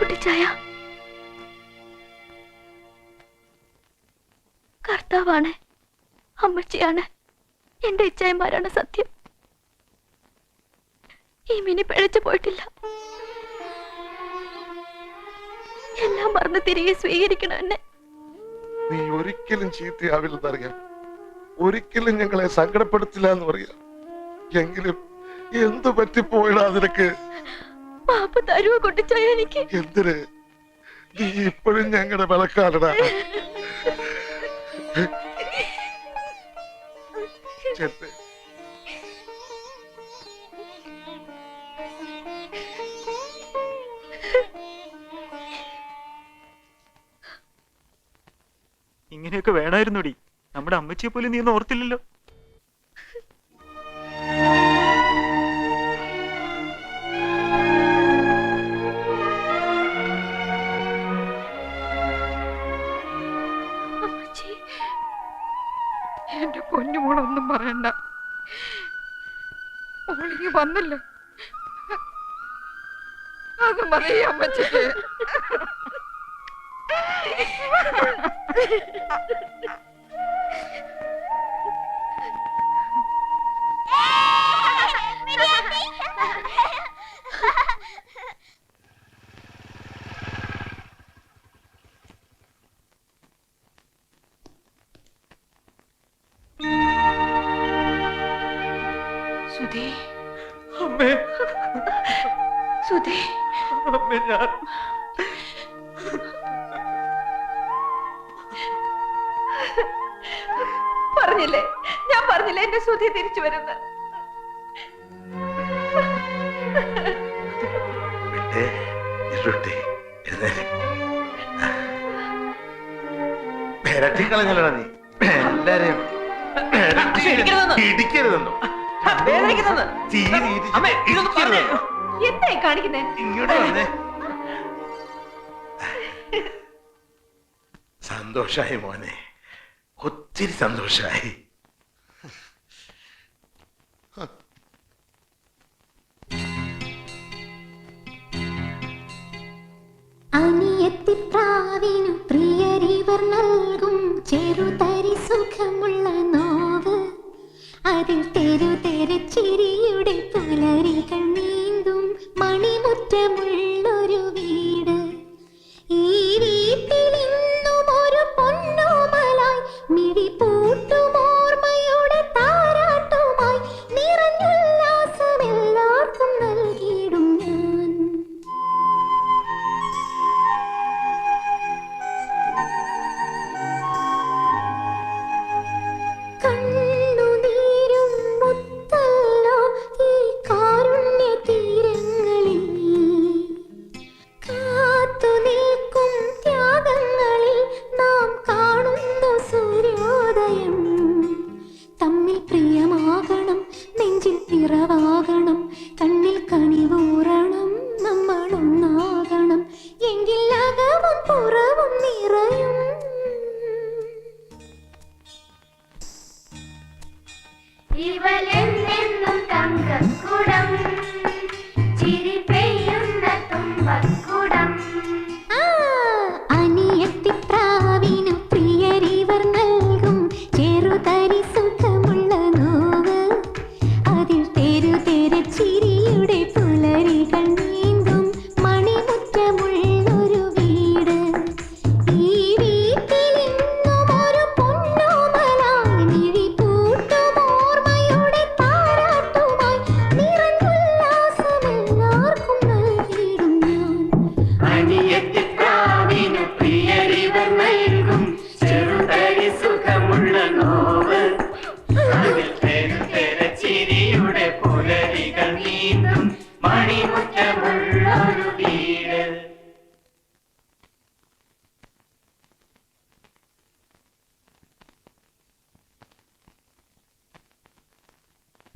കുട്ടിച്ചായ കർത്താവാണ് അമ്മച്ചിയാണ് എന്റെ ഇച്ചായമാരാണ് സത്യം. ഈ മിനി പിഴച്ചു പോയിട്ടില്ല. എല്ലാം മറന്ന് തിരികെ സ്വീകരിക്കണം എന്നെ. നീ ഒരിക്കലും ചീത്തയാവില്ലെന്നറിയാം. ഒരിക്കലും ഞങ്ങളെ സങ്കടപ്പെടുത്തില്ല എന്ന് പറയാം. എങ്കിലും എന്തു പറ്റിപ്പോയിടാ നിനക്ക്? പാപ്പ തരുവ കുട്ടിച്ചായ എനിക്ക്? എന്തിന്? നീ ഇപ്പോഴും ഞങ്ങളുടെ വിളക്കാലടാ. ചെത്ത് ഇങ്ങനെയൊക്കെ വേണമായിരുന്നുടി നമ്മുടെ അമ്മച്ചിയെ പോലും നീ ഒന്നും ഓർത്തില്ലല്ലോ. മോളിങ്ങി വന്നല്ലോ. അത് മതി അമ്മച്ചിക്ക്. സുധേ സുധേ. പറഞ്ഞില്ലേ? ഞാൻ പറഞ്ഞില്ലേ എന്റെ സുധി തിരിച്ചു വരുന്ന? ഇരട്ടിക്കളഞ്ഞല്ലടാ നീ. എല്ലാരെയും ഇടിക്കരുതെന്നോ. ഇടിക്കരുതെന്നോ? എന്തായി കാണിക്കുന്നേ? ഇങ്ങോട്ട് വന്നേ. സന്തോഷായി മോനെ. ഒത്തിരി സന്തോഷായി. അനിയത്തിപ്രാവിനു പ്രിയരിവർ നൽകും ചെറുതരി സുഖമുള്ള നോവ്. അതിൽ തെരു തെരച്ചിരിയുടെ പുലരികൾ നീന്തും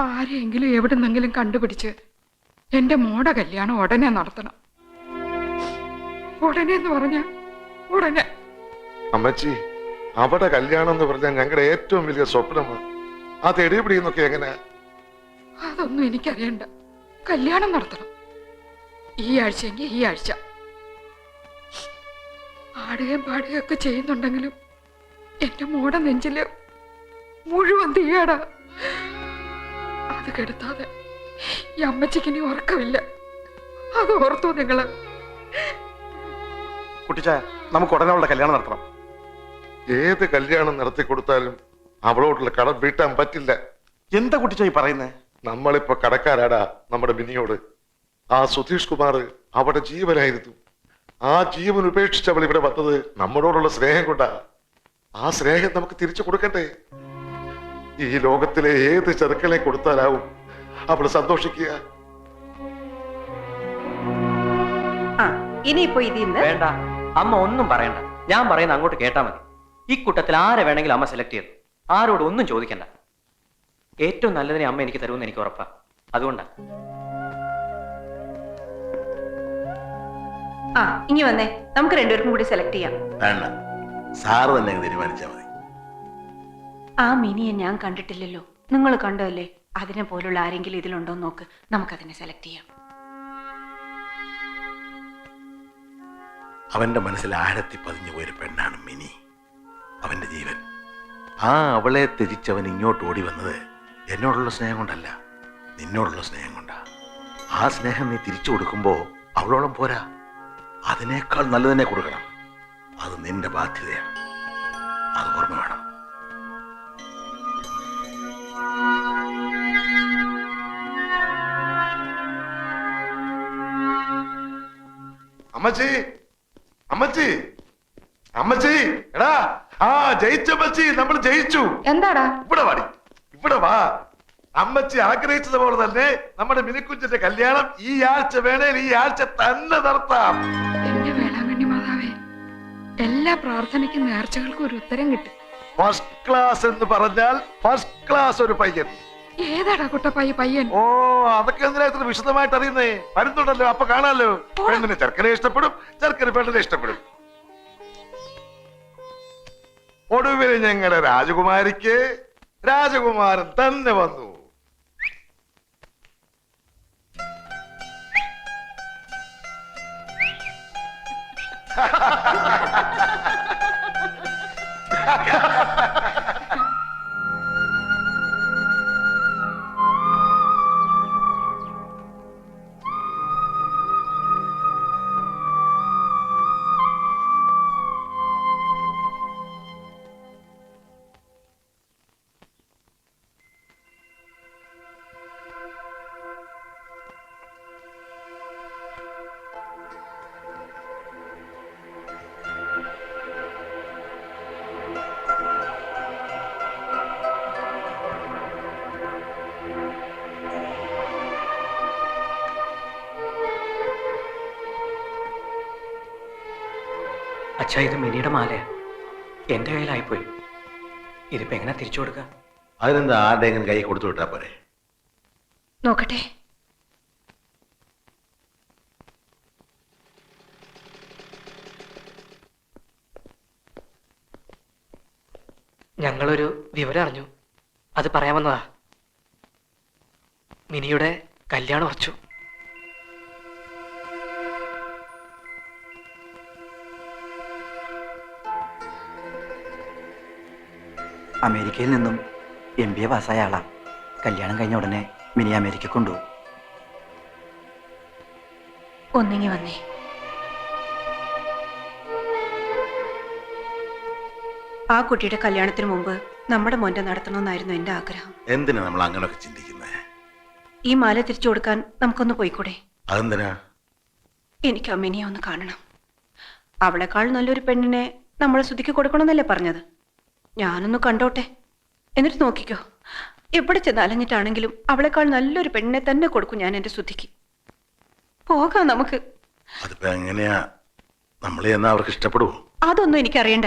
ആരെയെങ്കിലും എവിടുന്നെങ്കിലും കണ്ടുപിടിച്ച് എന്റെ മോടെ കല്യാണം ഉടനെ നടത്തണം. ഉടനെ എന്ന് പറഞ്ഞ ഉടനെ. അമ്മച്ചി അവിടെ കല്യാണം എന്ന് പറഞ്ഞാൽ ഞങ്ങളുടെ ഏറ്റവും വലിയ സ്വപ്നമാണ് ആ തെടി പിടിയുന്നൊക്കെ എങ്ങനെ? അതൊന്നും എനിക്കറിയണ്ട. കല്യാണം നടത്തണം. ഈ ആഴ്ചയെങ്കിൽ ഈ ആഴ്ച. ആടുകയും പാടുകയൊക്കെ ചെയ്യുന്നുണ്ടെങ്കിലും എന്റെ മോടെ നെഞ്ചിൽ മുഴുവൻ തീയാടാ. അത് കെടുത്താതെ ഈ അമ്മച്ചിക്ക് ഇനി ഉറക്കമില്ല. അത് ഓർത്തോ നിങ്ങൾ. കുട്ടിച്ചായ നമുക്ക് ഉടനെ അവളുടെ കല്യാണം നടത്തണം. ഏത് കല്യാണം നടത്തി കൊടുത്താലും അവളോടുള്ള കടം വീട്ടാൻ പറ്റില്ല. എന്താ കുട്ടിച്ചായി പറയുന്നേ? നമ്മളിപ്പോ കടക്കാരാടാ നമ്മുടെ ബിനിയോട് ആ സുധീഷ് കുമാർ അവിടെ ജീവനായിരുന്നു. ആ ജീവൻ ഉപേക്ഷിച്ച് അവൾ ഇവിടെ വന്നത് നമ്മളോടുള്ള സ്നേഹം കൊണ്ടാ. ആ സ്നേഹം നമുക്ക് തിരിച്ചു കൊടുക്കണ്ടേ? ഈ ലോകത്തിലെ ഏത് ചെറുക്കളെ കൊടുത്താലാവും അവൾ സന്തോഷിക്കുക? ആ ഇനിയിപ്പോ ഇതിന്ന് വേണ്ട. അമ്മ ഒന്നും പറയണ്ട. ഞാൻ പറയുന്ന അങ്ങോട്ട് കേട്ടാ മതി. ഈ കൂട്ടത്തിൽ ആരെ വേണമെങ്കിലും അമ്മ സെലക്ട് ചെയ്തു ആരോട് ഒന്നും ചോദിക്കണ്ട. ഏറ്റവും നല്ലതിനെ അമ്മ എനിക്ക് തരുമെന്ന് എനിക്ക് ഉറപ്പാ. അതുകൊണ്ടാ. ആ ഇനി വന്നേ. നമുക്ക് രണ്ടുപേർക്കും കൂടി സെലക്ട് ചെയ്യാം. വേണ്ട. സാറ് തന്നെ തീരുമാനിച്ചാൽ മതി. ആ മിനിയെ ഞാൻ കണ്ടിട്ടില്ലല്ലോ. നിങ്ങൾ കണ്ടതല്ലേ? അതിനെ പോലുള്ള ആരെങ്കിലും ഇതിലുണ്ടോ നോക്ക്. നമുക്കതിനെ സെലക്ട് ചെയ്യാം. അവന്റെ മനസ്സിൽ ആഴത്തി പതിഞ്ഞു പോയൊരു പെണ്ണാണ് മിനി. അവന്റെ ജീവൻ. ആ അവളെ തിരിച്ചവൻ ഇങ്ങോട്ട് ഓടി വന്നത് എന്നോടുള്ള സ്നേഹം കൊണ്ടല്ല. നിന്നോടുള്ള സ്നേഹം കൊണ്ടാ. ആ സ്നേഹം നീ തിരിച്ചു കൊടുക്കുമ്പോ അവളോളം പോരാ. അതിനേക്കാൾ നല്ലതിനെ കൊടുക്കണം. അത് നിന്റെ ബാധ്യതയാണ്. അത് ഓർമ്മ വേണം. അമ്മച്ചി അമ്മച്ചി അമ്മച്ചി എടാ ആ ജയിച്ചമ്മച്ചി നമ്മൾ ജയിച്ചു. എന്താടാ? ഇവിടെ വാടി ഇവിടെ വാ. അമ്മച്ചി ആഗ്രഹിച്ചതുപോലെ തന്നെ നമ്മുടെ മിനിക്കുഞ്ചിന്റെ കല്യാണം ഈ ആഴ്ച വേണേൽ ഈ ആഴ്ച തന്നെ നടത്താം. എന്റെ വേളാങ്കണ്ണി മാതാവേ എല്ലാ പ്രാർത്ഥനയ്ക്കും നേർച്ചകൾക്കും ഒരു ഉത്തരം കിട്ടി. ഫസ്റ്റ് ക്ലാസ് എന്ന് പറഞ്ഞാൽ ഫസ്റ്റ് ക്ലാസ് ഒരു പയ്യൻ. ഏതാടാ കുട്ടപ്പായി പയ്യൻ? ഓ അതൊക്കെ എന്തിനാ ഇത്ര വിശദമായിട്ട് അറിയുന്നേ? വരുന്നുണ്ടല്ലോ അപ്പൊ കാണാലോ. പെണ്ണിന് ചെറുക്കനെ ഇഷ്ടപ്പെടും ചെറുക്കന് പെണ്ണിനെ ഇഷ്ടപ്പെടും. ഒടുവിൽ ഞങ്ങളുടെ രാജകുമാരിക്ക് രാജകുമാരൻ തന്നെ വന്നു. അച്ഛാ ഇത് മിനിയുടെ മാല. എന്റെ കയ്യിലായിപ്പോയി. ഇതിപ്പോ എങ്ങനെ തിരിച്ചു കൊടുക്കുക അതിനെന്താ ആരുടെയെങ്കിലും കൈ കൊടുത്തു വിട്ടാ പോരെ? നോക്കട്ടെ. ഞങ്ങളൊരു വിവരം അറിഞ്ഞു. അത് പറയാമെന്നതാ മിനിയുടെ കല്യാണം ഉറച്ചു. അമേരിക്കയിൽ നിന്നും എം ബി എ പാസ്സായ ആളാ. കല്യാണം കഴിഞ്ഞ ഉടനെ മിനി അമേരിക്ക കൊണ്ടുപോകും ഒന്നിങ്ങി വന്നേ. ആ കുട്ടിയുടെ കല്യാണത്തിന് മുമ്പ് നമ്മുടെ മോന്റെ നടത്തണമെന്നായിരുന്നു എന്റെ ആഗ്രഹം. എന്തിനാ നമ്മൾ അങ്ങനെയൊക്കെ ചിന്തിക്കുന്നത് ഈ മാല തിരിച്ചു കൊടുക്കാൻ നമുക്കൊന്ന് പോയിക്കൂടെ? അതെന്തിനാ? എനിക്ക് അമ്മിനിയെ ഒന്ന് കാണണം. അവളെക്കാൾ നല്ലൊരു പെണ്ണിനെ നമ്മൾ ശ്രുതിക്ക് കൊടുക്കണമെന്നല്ലേ പറഞ്ഞത്? ഞാനൊന്ന് കണ്ടോട്ടെ. എന്നിട്ട് നോക്കിക്കോ. എവിടെ ചെന്ന് അലഞ്ഞിട്ടാണെങ്കിലും അവളെക്കാൾ നല്ലൊരു പെണ്ണിനെ തന്നെ കൊടുക്കും ഞാൻ എന്റെ ശുദ്ധിക്ക് പോകാം നമുക്ക്. അതിപ്പോ എങ്ങനെയാ? നമ്മളെ എന്നാ അവർക്ക് ഇഷ്ടപ്പെടുവോ? അതൊന്നും എനിക്കറിയണ്ട.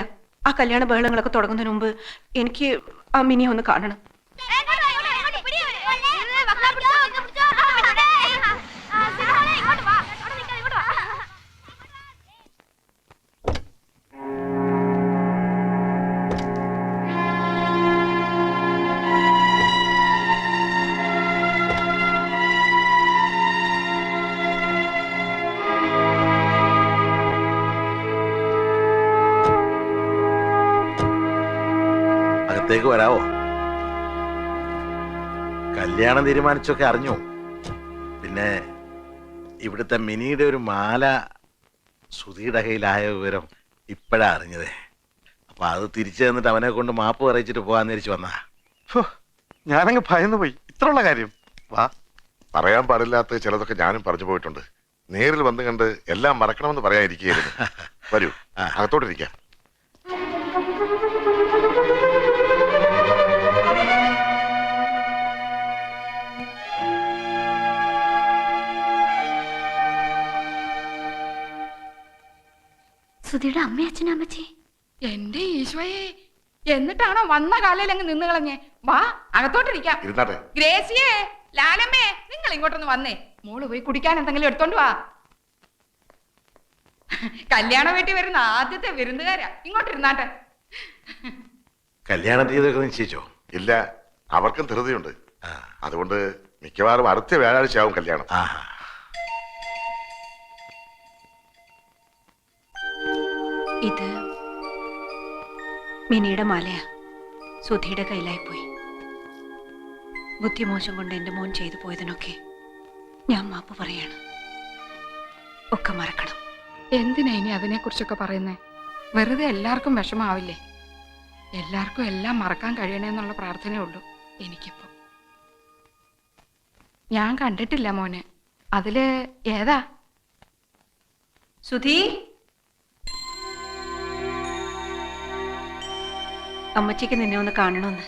ആ കല്യാണ ബഹളങ്ങളൊക്കെ തുടങ്ങുന്നതിന് മുമ്പ് എനിക്ക് ആ മിനിയെ ഒന്ന് കാണണം. അകത്തേക്ക് വരാവോ? കല്യാണം തീരുമാനിച്ചൊക്കെ അറിഞ്ഞു. പിന്നെ ഇവിടുത്തെ മിനിയുടെ ഒരു മാല സുധിയുടെ കയ്യിലായ വിവരം ഇപ്പോഴാ അറിഞ്ഞത്. അപ്പൊ അത് തിരിച്ചു തന്നിട്ട് അവനെ കൊണ്ട് മാപ്പ് പറയിച്ചിട്ട് പോകാൻ തിരിച്ചു വന്നാ. ഞാനങ്ങ് ഭയന്നു പോയി ഇത്രയുള്ള കാര്യം. വാ. പറയാൻ പാടില്ലാത്ത ചിലതൊക്കെ ഞാനും പറഞ്ഞു പോയിട്ടുണ്ട്. നേരിൽ വന്ന് കണ്ട് എല്ലാം മറക്കണമെന്ന് പറയാനിരിക്കുകയായിരുന്നു. വരൂ. അകത്തോട്ടിരിക്കാം. സുധിയുടെ അമ്മയും അച്ഛനും അമ്മച്ചി? എന്റെ ഈശോയെ എന്നിട്ടാണോ വന്ന കാലയിൽ അങ്ങ് നിന്ന് കളഞ്ഞേ? വാ അകത്തോട്ടിരിക്കാം. ഇരുന്നാട്ടെ. ഗ്രേസിയേ ലാലമ്മേ നിങ്ങൾ ഇങ്ങോട്ടൊന്ന് വന്നേ. മോൾ പോയി കുടിക്കാൻ എന്തെങ്കിലും എടുത്തോണ്ട് വാ. കല്യാണ വീട്ടിൽ വരുന്ന ആദ്യത്തെ വിരുന്നുകാരാ. ഇങ്ങോട്ടിരുന്നാട്ടെ കല്യാണ തീയതിയൊക്കെ നിശ്ചയിച്ചോ? ഇല്ല അവർക്കും ധൃതിയുണ്ട്. അതുകൊണ്ട് മിക്കവാറും അടുത്ത വ്യാഴാഴ്ച ആവും കല്യാണം. ആഹാ. മിനിയുടെ മാലയാ. സുധിയുടെ കയ്യിലായിപ്പോയി. ബുദ്ധിമോശം കൊണ്ട് എന്റെ മോൻ ചെയ്തു പോയതിനൊക്കെ ഞാൻ മാപ്പ് പറയാണ്. ഒക്കെ മറക്കണം. എന്തിനാ ഇനി അതിനെക്കുറിച്ചൊക്കെ പറയുന്നേ? വെറുതെ എല്ലാവർക്കും വിഷമാവില്ലേ? എല്ലാവർക്കും എല്ലാം മറക്കാൻ കഴിയണേന്നുള്ള പ്രാർത്ഥനയേ ഉള്ളൂ എനിക്കിപ്പോ. ഞാൻ കണ്ടിട്ടില്ല മോനെ. അതിൽ ഏതാ? സുധി? അമ്മച്ചിക്ക് നിന്നെ ഒന്ന് കാണണമെന്ന്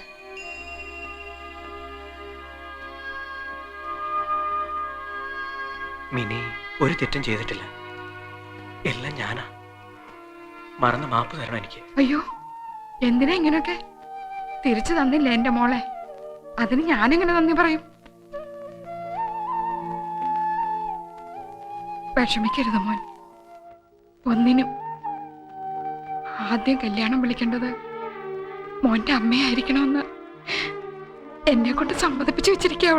മിനി ഒരു തെറ്റും ചെയ്തിട്ടില്ല. എല്ലാം ഞാനാ. മറന്ന് മാപ്പ് തരണം എനിക്ക്. അയ്യോ എന്തിനാ ഇങ്ങനൊക്കെ തിരിച്ചു തന്നില്ല എന്റെ മോളെ? അതിന് ഞാനെങ്ങനെ നന്ദി പറയും? വിഷമിക്കരുത് മോൻ. ഒന്നിനും ആദ്യം കല്യാണം വിളിക്കേണ്ടത് മോന്റെ അമ്മയായിരിക്കണമെന്ന് എന്നെ കൊണ്ട് സമ്മതിപ്പിച്ചു വെച്ചിരിക്കുക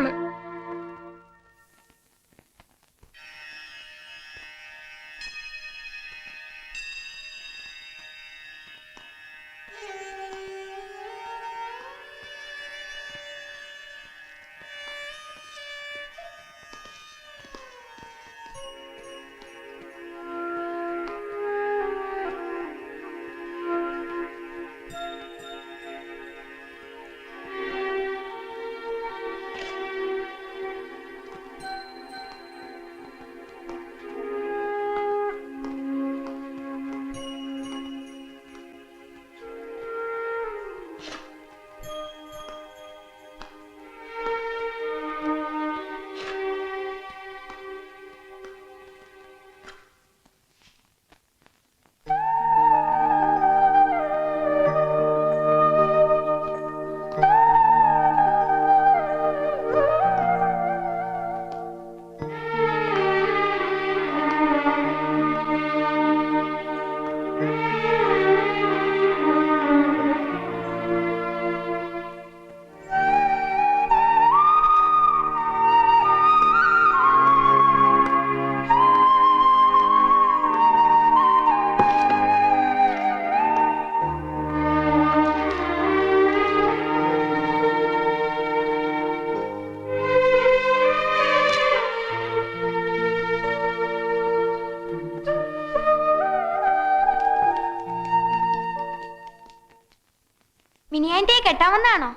കെട്ടാമെന്നാണോ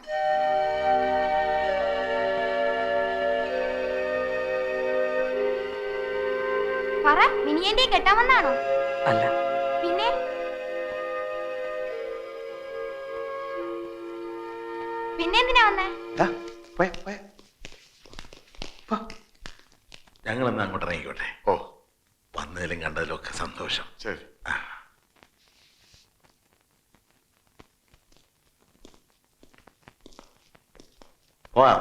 പറ മിനിയാന്റെ കെട്ടാമെന്നാണോ അല്ല. പിന്നെ? പിന്നെ എന്തിനാ വന്നേ? ഞങ്ങൾ എന്നാ. അങ്ങോട്ട് ഇറങ്ങിക്കോട്ടെ ഓ. വന്നതിലും കണ്ടതിലും ഒക്കെ സന്തോഷം. ശരി. പോവാം.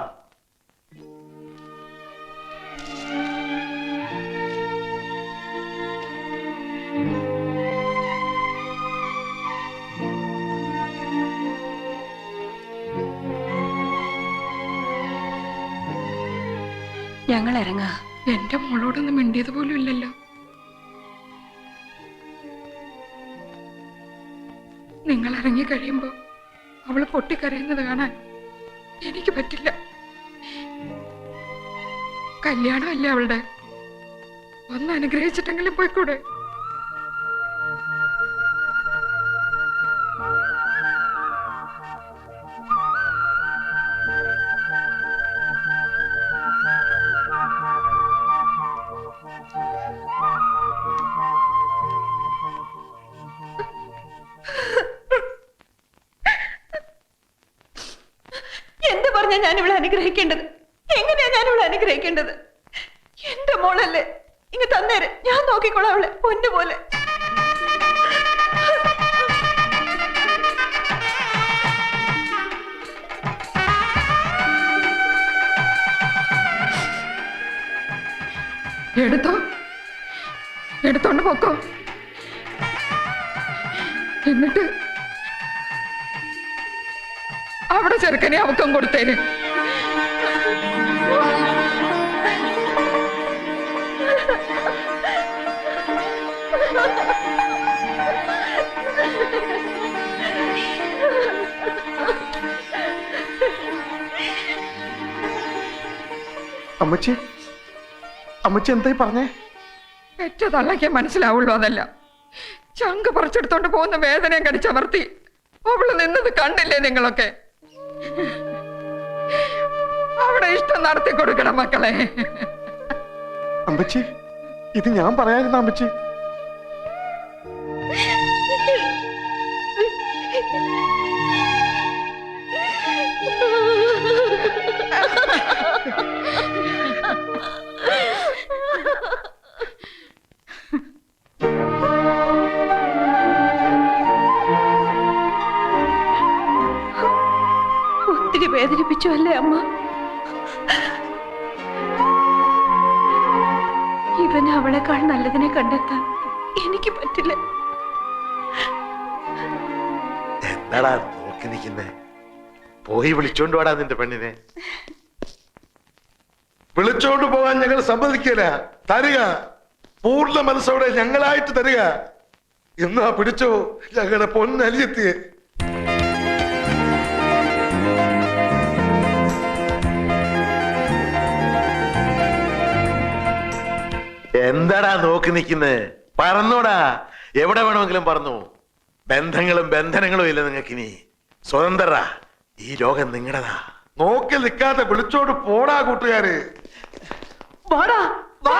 ഞങ്ങൾ ഇറങ്ങാ എന്റെ മോളോടൊന്നും മിണ്ടിയത് പോലും ഇല്ലല്ലോ. നിങ്ങൾ ഇറങ്ങി കഴിയുമ്പോ അവൾ പൊട്ടിക്കരയുന്നത് കാണാൻ എനിക്ക് പറ്റില്ല. കല്യാണമല്ലേ അവളുടെ? ഒന്ന് അനുഗ്രഹിച്ചിട്ടെങ്കിലും പോയിക്കൂടെ? പറഞ്ഞാ ഞാൻ ഇവിടെ അനുഗ്രഹിക്കേണ്ടത്? എങ്ങനെയാ ഞാൻ ഇവിടെ അനുഗ്രഹിക്കേണ്ടത്? എന്റെ മോളല്ലേ ഇങ്ങ് തന്നേര്. ഞാൻ നോക്കിക്കോളാം അവളെ പൊന്നുപോലെ എടുത്തോ? എടുത്തോണ്ട് പോക്കോ. എന്നിട്ട് അവിടെ ചെറുക്കനെ അവക്കം കൊടുത്തേന്. അമ്മച്ചി അമ്മച്ചി എന്തായി പറഞ്ഞേ? പെറ്റ തള്ളയ്ക്ക് മനസ്സിലാവുള്ളൂ അതല്ല. ചങ്ക് പറിച്ചെടുത്തോണ്ട് പോകുന്ന വേദനയും കടിച്ചമർത്തി അവൾ നിന്നത് കണ്ടില്ലേ നിങ്ങളൊക്കെ? അവിടെ ഇഷ്ടം നടത്തി കൊടുക്കണം മക്കളെ. അമ്പച്ചി ഇത് ഞാൻ പറയാനിരുന്ന അമ്പച്ചി. ഒത്തിരി വേദനിപ്പിച്ചു അല്ലേ അമ്മ? ഇവന് അവളെക്കാൾ നല്ലതിനെ കണ്ടെത്താൻ എനിക്ക് പറ്റില്ല. എന്താടാ നോക്കി നിൽക്കുന്നേ? പോയി വിളിച്ചോണ്ട് വാടാ നിന്റെ പെണ്ണിനെ. വിളിച്ചോണ്ട് പോകാൻ ഞങ്ങൾ സമ്മതിക്കില്ല. തരിക. പൂർണ മനസ്സോടെ ഞങ്ങളായിട്ട് തരിക. എന്നാ പിടിച്ചോ ഞങ്ങളുടെ പൊന്നലിയെത്തിയെ. എന്താടാ നോക്കി നിൽക്കുന്നത് പറന്നോടാ എവിടെ വേണമെങ്കിലും പറന്നു ബന്ധങ്ങളും ബന്ധനങ്ങളും ഇല്ല നിങ്ങൾക്ക് ഇനി സ്വതന്ത്രര ഈ ലോകം നിങ്ങളുടെതാ നോക്കി നിൽക്കാതെ വിളിച്ചോട് പോടാ കൂട്ടുകാര് വാടാ വാ